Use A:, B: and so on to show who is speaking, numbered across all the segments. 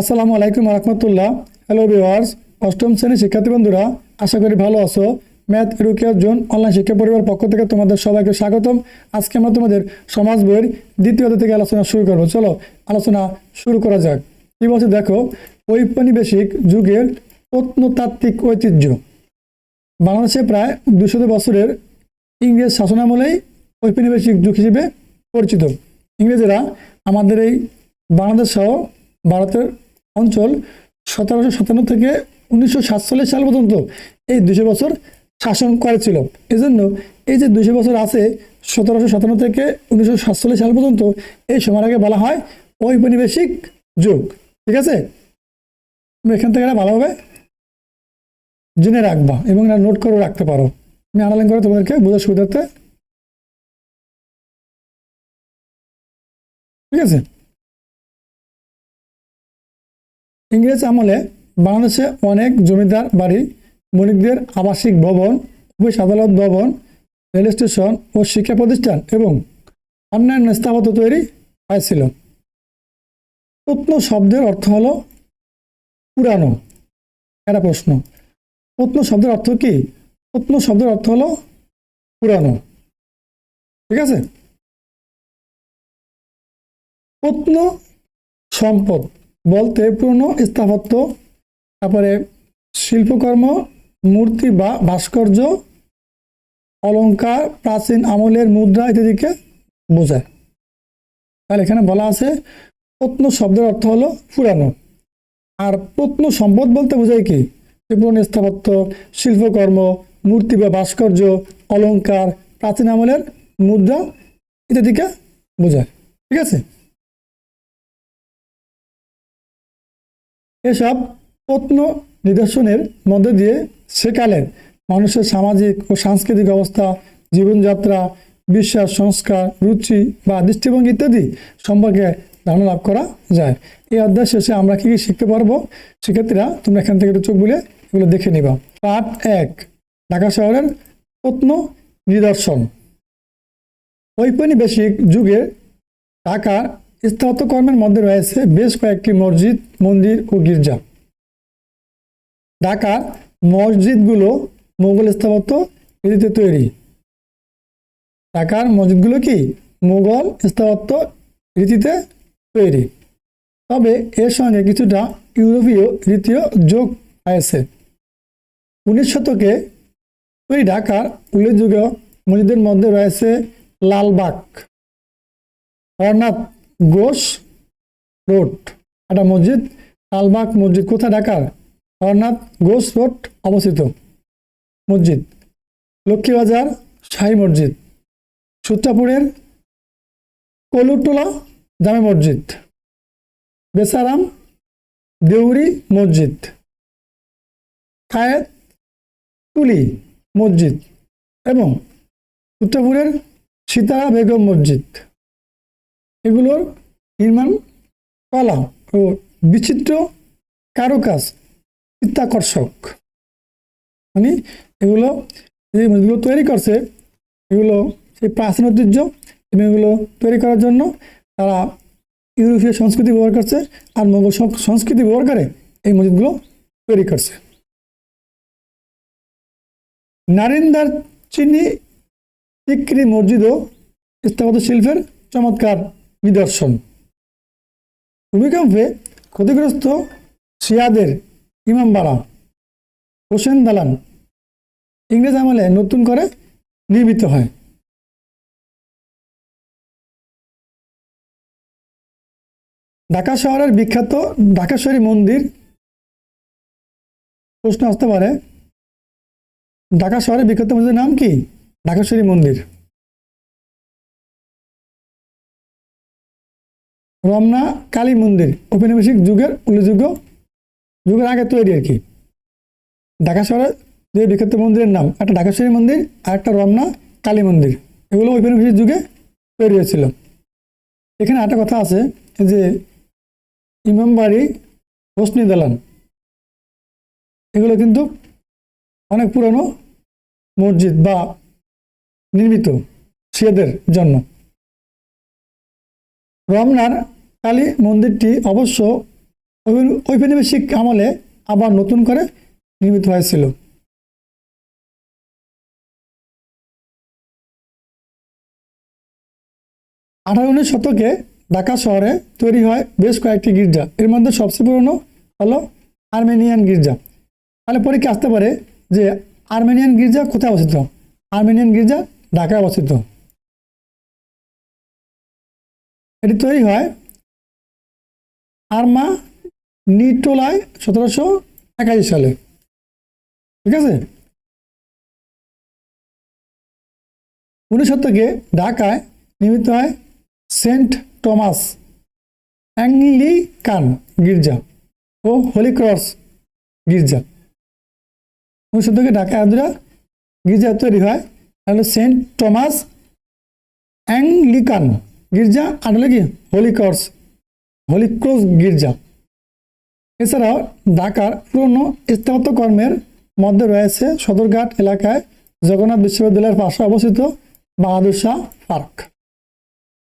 A: আসসালামু আলাইকুম রহমতুল্লাহ। Hello viewers অষ্টম শ্রেণির শিক্ষার্থী বন্ধুরা, আশা করি ভালো আছো। ম্যাথ এডুকেয়ার জোন অনলাইন শিক্ষা পরিবার পক্ষ থেকে তোমাদের সবাইকে স্বাগতম। আজকে আমরা তোমাদের সমাজ বইয়ের দ্বিতীয় থেকে আলোচনা শুরু করব। চলো, আলোচনা শুরু করা যাক। কি বলছে দেখো, ঔপনিবেশিক যুগের প্রত্নতাত্ত্বিক ঐতিহ্য। বাংলাদেশে প্রায় দুশত বছরের ইংরেজ শাসনামলেই ঔপনিবেশিক যুগ হিসেবে পরিচিত। ইংরেজেরা আমাদের এই বাংলাদেশ সহ ভারতের অঞ্চল সতেরোশো সাতান্ন থেকে উনিশশো সাতচল্লিশ সাল পর্যন্ত এই দুশো বছর শাসন করেছিল। এজন্য এই যে দুশো বছর আছে, সতেরোশো সাতান্ন থেকে উনিশশো সাতচল্লিশ সাল পর্যন্ত এই সময়টাকে বলা হয় ঔপনিবেশিক যুগ। ঠিক আছে? তুমি এখান থেকে এটা ভালোভাবে জেনে রাখবা এবং এটা নোট করে রাখতে পারো। আমি আনালাইন করে তোমাদেরকে বোঝার সুবিধার্থে। ঠিক আছে? ইংরেজ আমলে বাংলাদেশে অনেক জমিদার বাড়ি, বণিকদের আবাসিক ভবন অফিস আদালত ভবন, রেল স্টেশন ও শিক্ষা প্রতিষ্ঠান এবং অন্যান্য স্থাপত্য তৈরি হয়েছিল। প্রত্ন শব্দের অর্থ হলো পুরানো। একটা প্রশ্ন। প্রত্ন শব্দের অর্থ কি? প্রত্ন শব্দের অর্থ হলো পুরানো। ঠিক আছে? প্রত্ন সম্পদ। বলতে পুরনো স্থাপত্য, তারপরে শিল্পকর্ম, মূর্তি বা ভাস্কর্য অলঙ্কার প্রাচীন আমলের মুদ্রা ইত্যাদিকে বোঝায়। তাহলে এখানে বলা আছে, প্রত্ন শব্দের অর্থ হলো পুরানো। আর প্রত্ন সম্পদ বলতে বোঝায় কি? পুরনো স্থাপত্য, শিল্পকর্ম, মূর্তি বা ভাস্কর্য অলঙ্কার প্রাচীন আমলের মুদ্রা ইত্যাদিকে বোঝায়। ঠিক আছে? এসব প্রত্ন নিদর্শনের মধ্যে দিয়ে সেকালের মানুষের সামাজিক ও সাংস্কৃতিক অবস্থা, জীবনযাত্রা, বিশ্বাস, সংস্কার, রুচি বা দৃষ্টিভঙ্গি ইত্যাদি সম্পর্কে ধারণা লাভ করা যায়। এই অধ্যায় শেষে আমরা কি কি শিখতে পারব? শিক্ষার্থীরা তোমরা এখান থেকে একটু চোখ বুলে এগুলো দেখে নিবা। পার্ট এক, ঢাকা শহরের প্রত্ন নিদর্শন। ঔপনিবেশিক যুগে ঢাকার স্থাপত্যকর্মের মধ্যে রয়েছে বেশ কয়েকটি মসজিদ, মন্দির ও গির্জা। ঢাকার মসজিদগুলো মোগল স্থাপত্য রীতিতে তৈরি। ঢাকার মসজিদগুলো কি মোগল স্থাপত্য রীতিতে তৈরি? তবে এর সঙ্গে কিছুটা ইউরোপীয় রীতিও যোগ হয়েছে। উনিশ শতকে ওই ঢাকার উল্লেখযোগ্য মসজিদের মধ্যে রয়েছে লালবাগ অরনাথ ঘোষ রোড একটা মসজিদ লালবাগ মসজিদ, কোথায়? ঢাকার? অরনাথ গোস রোড অবস্থিত। মসজিদ, লক্ষ্মীবাজার শাহী মসজিদ, সূত্রাপুরের কলুটোলা জামে মসজিদ, বেসারাম দেউরি মসজিদ কায়েত তুলি মসজিদ এবং সূত্রাপুরের সীতারা বেগম মসজিদ। এগুলোর নির্মাণ কলা ও বিচিত্র কারুকাজ চিত্তাকর্ষক। মানে এগুলো যে মসজিদগুলো তৈরি করছে, এগুলো সেই প্রাচীন ঐতিহ্য এগুলো তৈরি করার জন্য তারা ইউরোপীয় সংস্কৃতি ব্যবহার করছে আর মোগল সংস্কৃতি ব্যবহার করে এই মসজিদগুলো তৈরি করছে। নারিন্দার চিনি, টিকরি মসজিদও স্থাপত্য শিল্পের চমৎকার নিদর্শন। ভূমিকম্পে ক্ষতিগ্রস্ত শিয়াদের ইমামবাড়া হোসেন দালান, ইংরেজ আমলে নতুন করে নির্মিত হয়। ঢাকা শহরের বিখ্যাত ঢাকেশ্বরী মন্দির প্রশ্ন আসতে পারে। ঢাকা শহরের বিখ্যাত মন্দিরের নাম কি? ঢাকেশ্বরী মন্দির। রমনা কালী মন্দির। ঔপনিবেশিক যুগের উল্লেখযোগ্য যুগের আগে তৈরি আর কি। ঢাকা শহরের দুই বিখ্যাত মন্দিরের নাম, একটা ঢাকেশ্বরী মন্দির, আর একটা রমনা কালী মন্দির। এগুলো ঔপনিবেশিক যুগে তৈরি হয়েছিল। এখানে একটা কথা আছে যে ইমামবাড়ি হোসনি দালান। এগুলো কিন্তু অনেক পুরনো মসজিদ বা নির্মিত শিয়াদের জন্য। রমনার কালী মন্দিরটি অবশ্য ঔপনিবেশিক আমলে আবার নতুন করে নির্মিত হয়েছিল। আঠারো উনিশ শতকে ঢাকা শহরে তৈরি হয় বেশ কয়েকটি গির্জা। এর মধ্যে সবচেয়ে পুরনো হলো আর্মেনিয়ান গির্জা। তাহলে পরীক্ষা আসতে পারে যে আর্মেনিয়ান গির্জা কোথায় অবস্থিত? আর্মেনিয়ান গির্জা ঢাকায় অবস্থিত। এটি তৈরি হয় আরমা নিটোলায় সতেরোশো একাশি সালে। ঠিক আছে? উনিশ শতকে ঢাকায় নির্মিত হয় সেন্ট টমাস অ্যাংলিকান গির্জা ও হোলি ক্রস গির্জা। উনিশ শতকে ঢাকায় আদ্রা গির্জা তৈরি হয়, তাহলে সেন্ট টমাস অ্যাংলিকান গির্জা আর হলো কি? হোলি ক্রস। হোলি ক্রস গির্জা। এছাড়াও ঢাকার পুরনো স্থাপত্য কর্মের মধ্যে রয়েছে সদরঘাট এলাকায় জগন্নাথ বিশ্ববিদ্যালয়ের পাশে অবস্থিত বাহাদুর শাহ পার্ক।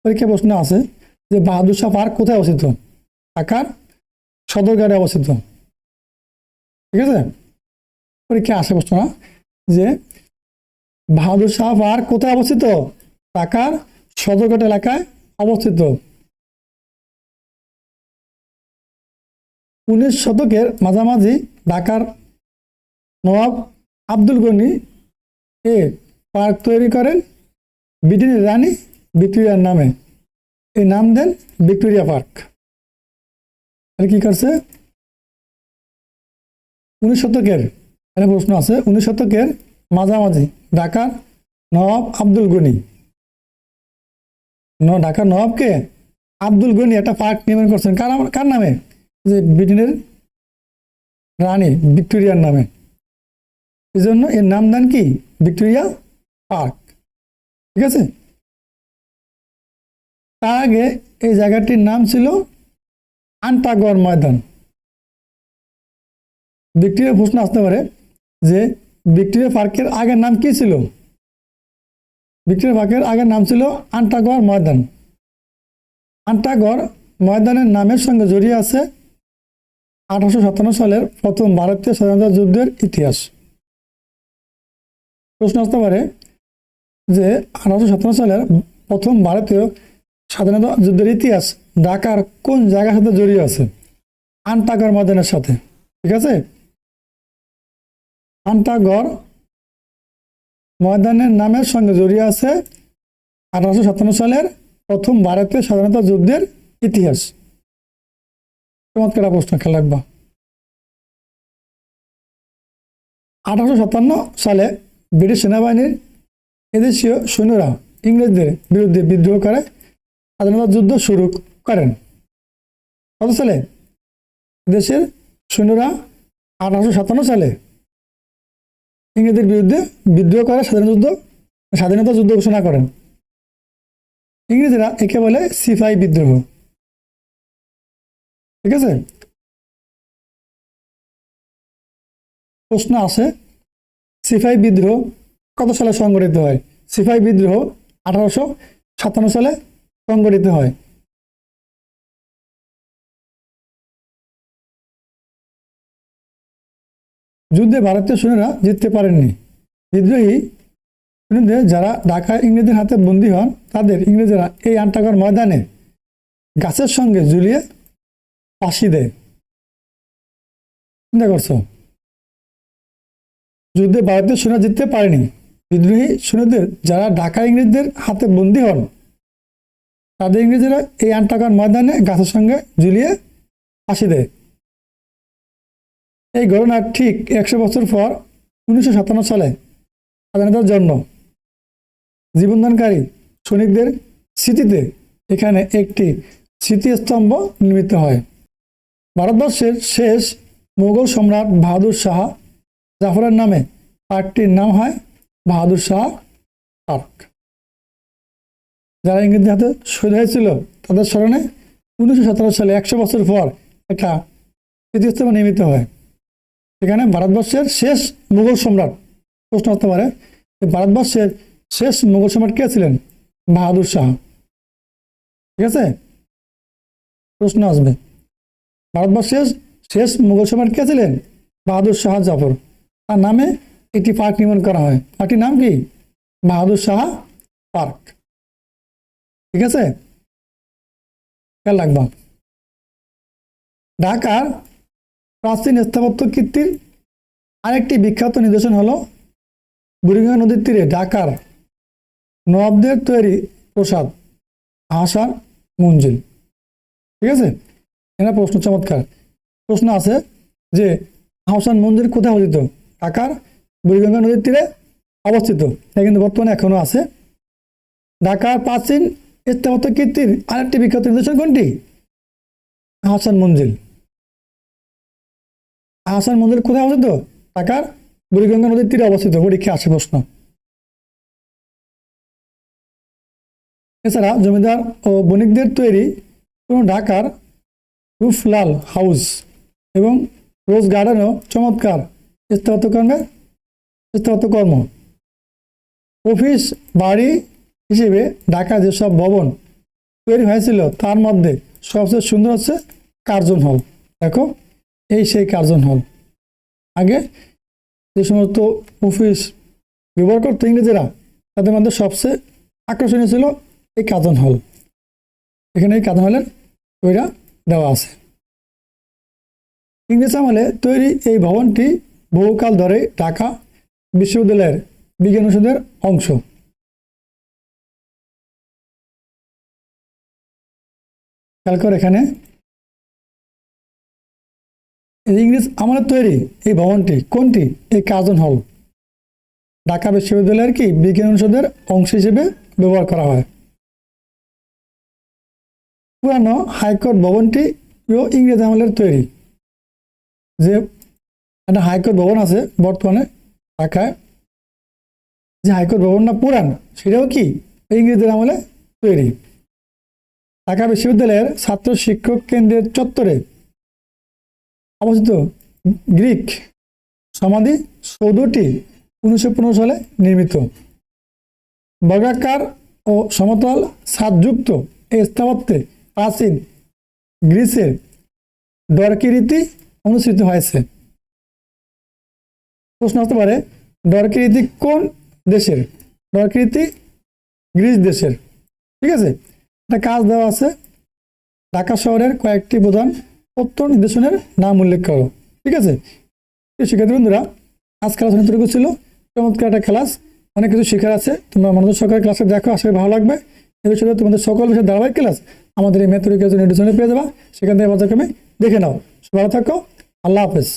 A: পরীক্ষা প্রশ্ন আছে যে বাহাদুর শাহ পার্ক কোথায় অবস্থিত? ঢাকার সদরঘাটে অবস্থিত। ঠিক আছে? পরীক্ষা আসে প্রশ্ন যে বাহাদুর শাহ পার্ক কোথায় অবস্থিত? ঢাকার সদরঘাট এলাকায় অবস্থিত। উনিশ শতকের মাঝামাঝি ঢাকার নবাব আব্দুল গনি এ পার্ক তৈরি করেন ব্রিটেনের রানী ভিক্টোরিয়ার নামে। এই নাম দেন ভিক্টোরিয়া পার্ক। আর কি করছে? উনিশ শতকের, এখানে প্রশ্ন আছে, উনিশ শতকের মাঝামাঝি ঢাকার নবাব আব্দুল গনি। ঢাকার নবাবকে আব্দুল গনি একটা পার্ক নির্মাণ করছেন। কার কার নামে? যে ব্রিটেনের রানী ভিক্টোরিয়ার নামে। এই জন্য এর নাম দেন কি? Victoria Park. ঠিক আছে? তার আগে এই জায়গাটির নাম ছিল আন্টাগড় ময়দান। ভিক্টোরিয়া প্রশ্ন আসতে পারে যে ভিক্টোরিয়া পার্কের আগের নাম কি ছিল? ভিক্টোরিয়া পার্কের আগের নাম ছিল আন্টাগড় ময়দান। আন্টাগড় ময়দানের নামের সঙ্গে জড়িয়ে আছে আঠারোশো সাতান্ন সালের প্রথম ভারতীয় স্বাধীনতা যুদ্ধের ইতিহাস। প্রশ্ন আসতে পারে যে আঠারোশো সাতান্ন সালের প্রথম ভারতীয় স্বাধীনতা যুদ্ধের ইতিহাস ঢাকার কোন জায়গার সাথে জড়িয়ে আছে? আন্টাগড় ময়দানের সাথে। ঠিক আছে? আন্টাগড় ময়দানের নামের সঙ্গে জড়িয়ে আছে আঠারোশো সাতান্ন সালের প্রথম ভারতীয় স্বাধীনতা যুদ্ধের ইতিহাস। চমৎকার প্রশ্ন খেয়াল রাখবা আঠারোশো সাতান্ন সালে ব্রিটিশ সেনাবাহিনীর এদেশীয় সৈন্যরা ইংরেজদের বিরুদ্ধে বিদ্রোহ করে, স্বাধীনতা যুদ্ধ শুরু করেন। কত সালে? দেশের সৈন্যরা আঠারোশো সাতান্ন সালে ইংরেজদের বিরুদ্ধে বিদ্রোহ করে, স্বাধীনতা যুদ্ধ স্বাধীনতা যুদ্ধ ঘোষণা করেন। ইংরেজরা একে বলে সিফাই বিদ্রোহ। ঠিক আছে? প্রশ্ন আসে সিপাই বিদ্রোহ কত সালে সংগঠিত হয়? সিপাই বিদ্রোহ আঠারোশো সাতান্ন সালে সংগঠিত হয়। যুদ্ধে ভারতীয় সৈন্যরা জিততে পারেননি। বিদ্রোহী সৈন্যদের যারা ঢাকায় ইংরেজদের হাতে বন্দী হন, তাদের ইংরেজরা এই আন্টাগড় ময়দানে গাছের সঙ্গে ঝুলিয়ে ফাঁসি দেয়। চিন্তা করছ? যুদ্ধে ভারতীয় সৈন্য জিততে পারেনি। বিদ্রোহী সৈন্যদের যারা ঢাকা ইংরেজদের হাতে বন্দী হন, তাদের ইংরেজরা এই আন্টাগড় ময়দানে গাছের সঙ্গে ঝুলিয়ে ফাঁসি দেয়। এই ঘটনার ঠিক একশো বছর পর উনিশশো সাতান্ন সালে স্বাধীনতার জন্য জীবনদানকারী সৈনিকদের স্মৃতিতে এখানে একটি স্মৃতিস্তম্ভ নির্মিত হয়। ভারতবর্ষের শেষ মুঘল সম্রাট বাহাদুর শাহ জাফরের নামে পার্কটির নাম হয় বাহাদুর শাহ পার্ক। যারা ইংরেজদের হাতে শহীদ হয়েছিল তাদের স্মরণে উনিশশো সতেরো সালে একশো বছর পর একটা স্মৃতিস্তম্ভ নির্মিত হয়। এখানে ভারতবর্ষের শেষ মুঘল সম্রাট প্রশ্ন হতে পারে ভারতবর্ষের শেষ মুঘল সম্রাট কে ছিলেন? বাহাদুর শাহ। ঠিক আছে? প্রশ্ন আসবে। ভারতবর্ষের শেষ মুঘল সম্রাট কে ছিলেন? বাহাদুর শাহ জাফর। তার নামে একটি পার্ক নির্মাণ করা হয়। পার্কটির নাম কি? বাহাদুর শাহ পার্ক। ঠিক আছে? খেয়াল রাখবা। ঢাকার প্রাচীন স্থাপত্য কীর্তির আরেকটি বিখ্যাত নিদর্শন হলো বুড়িগঙ্গা নদীর তীরে ঢাকার নবাবদের তৈরি প্রসাদ আশার মঞ্জিল। ঠিক আছে? এটা প্রশ্ন, চমৎকার। প্রশ্ন আছে যে আহসান মন্দির কোথায় অবস্থিত? ঢাকার বুড়িগঙ্গা নদীর তীরে অবস্থিত। এটা কিন্তু বর্তমানে এখনও আছে। ঢাকার প্রাচীন স্থাপত্য কীর্তির আরেকটি বিখ্যাত নিদর্শন কোনটি? আহসান মঞ্জিল আহসান মন্দির কোথায় অবস্থিত? ঢাকার বুড়িগঙ্গা নদীর তীরে অবস্থিত। পরীক্ষা আসে প্রশ্ন। এছাড়া জমিদার ও বণিকদের তৈরি কোনো ঢাকার রুফলাল হাউস এবং রোজ গার্ডেনও চমৎকার স্থাপত্যকর্মের স্থাপত্যকর্ম অফিস, বাড়ি হিসেবে ঢাকা যেসব ভবন তৈরি হয়েছিল, তার মধ্যে সবচেয়ে সুন্দর হচ্ছে কার্জন হল। দেখো, এই সেই কার্জন হল। আগে যে সমস্ত অফিস ব্যবহার করতো ইংরেজেরা, তাদের মধ্যে সবচেয়ে আকর্ষণীয় ছিল এই কার্জন হল। এখানে এই কার্জন হলের ওইটা দেওয়া আছে। ইংরেজ আমলে তৈরি এই ভবনটি বহুকাল ধরে ঢাকা বিশ্ববিদ্যালয়ের বিজ্ঞান অনুষদের অংশ। কর এখানে। ইংরেজ আমলের তৈরি এই ভবনটি কোনটি? এই কার্জন হল। ঢাকা বিশ্ববিদ্যালয়ের কি বিজ্ঞান অনুষদের অংশ হিসেবে ব্যবহার করা হয়? পুরানো হাইকোর্ট ভবনটি ইংরেজ আমলের তৈরি। যে একটা হাইকোর্ট ভবন আছে বর্তমানে ঢাকায়, যে হাইকোর্ট ভবনটা পুরান, সেটাও কি ইংরেজদের আমলে তৈরি? ঢাকা বিশ্ববিদ্যালয়ের ছাত্র শিক্ষক কেন্দ্রের চত্বরে অবস্থিত গ্রিক সমাধি সৌধটি উনিশশো পনেরো সালে নির্মিত। বর্গাকার ও সমতল ছাদযুক্ত এই স্থাপত্যে প্রাচীন গ্রিসের ডরকি অনুষ্ঠিত হয়েছে। প্রশ্ন আসতে পারে, ডরকি রীতি কোন দেশের? ডরকি রীতি গ্রিস দেশের। ঠিক আছে? একটা কাজ দেওয়া আছে, ঢাকা শহরের কয়েকটি প্রধান তথ্য নির্দেশনের নাম উল্লেখ করো। ঠিক আছে? শিক্ষার্থী বন্ধুরা আজকে আলোচনা তৈরি ছিল। চমৎকার একটা ক্লাস অনেক কিছু শেখার আছে। তোমরা মনোযোগ সহকারে ক্লাসে দেখো আসলে ভালো লাগবে। বিষয়ে তোমাদের সকল বিষয়ে ধারাবাহিক ক্লাস আমাদের এই ম্যাথ নির্দেশনে পেয়ে যাবা। সেখান থেকে পর্যায়ক্রমে দেখে নাও। ভালো থাকো। আল্লাহ হাফেজ।